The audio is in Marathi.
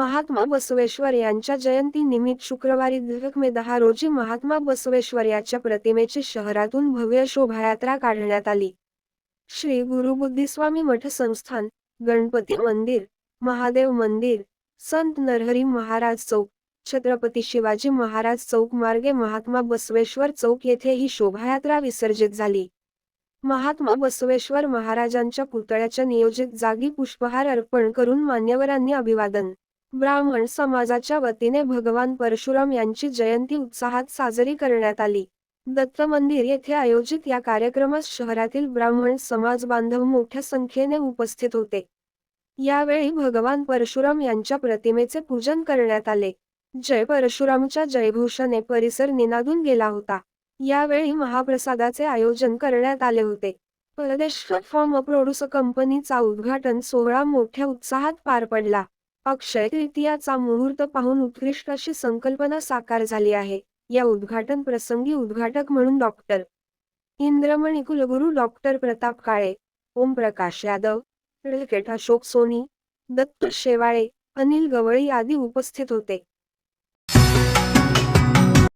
महात्मा बसवेश्वर यांच्या जयंती निमित्त शुक्रवारी दिनांक मे दहा रोजी महात्मा बसवेश्वर याच्या प्रतिमेची शहरातून भव्य शोभायात्रा काढण्यात आली. श्री गुरुबुद्धीस्वामी मठ संस्थान गणपती मंदिर महादेव मंदिर संत नरहरी महाराज चौक छत्रपती शिवाजी महाराज चौक मार्गे महात्मा बसवेश्वर चौक येथे ही शोभायात्रा विसर्जित झाली. महात्मा बसवेश्वर महाराजांच्या पुतळ्याच्या नियोजित जागी पुष्पहार अर्पण करून मान्यवरांनी अभिवादन ब्राह्मण समाजाच्या वतीने भगवान परशुराम यांची जयंती उत्साहात साजरी करण्यात आली. दत्त मंदिर येथे आयोजित या कार्यक्रमात शहरातील ब्राह्मण समाज बांधव मोठ्या संख्येने उपस्थित होते. यावेळी भगवान परशुराम यांच्या प्रतिमेचे पूजन करण्यात आले. जय परशुरामच्या जयघोषाने परिसर निनादून गेला होता. यावेळी महाप्रसादाचे आयोजन करण्यात आले होते. परदेश फॉर्म प्रोड्यूस कंपनीचा उद्घाटन सोहळा मोठ्या उत्साहात पार पडला. अक्षय तृतीयाचा मुहूर्त पाहून उत्कृष्ट अशी संकल्पना साकार झाली आहे. या उद्घाटन प्रसंगी उद्घाटक म्हणून डॉक्टर इंद्रमणी कुलगुरू डॉक्टर प्रताप काळे ओमप्रकाश यादव क्रिकेट अशोक सोनी दत्त शेवाळे अनिल गवळी आदी उपस्थित होते.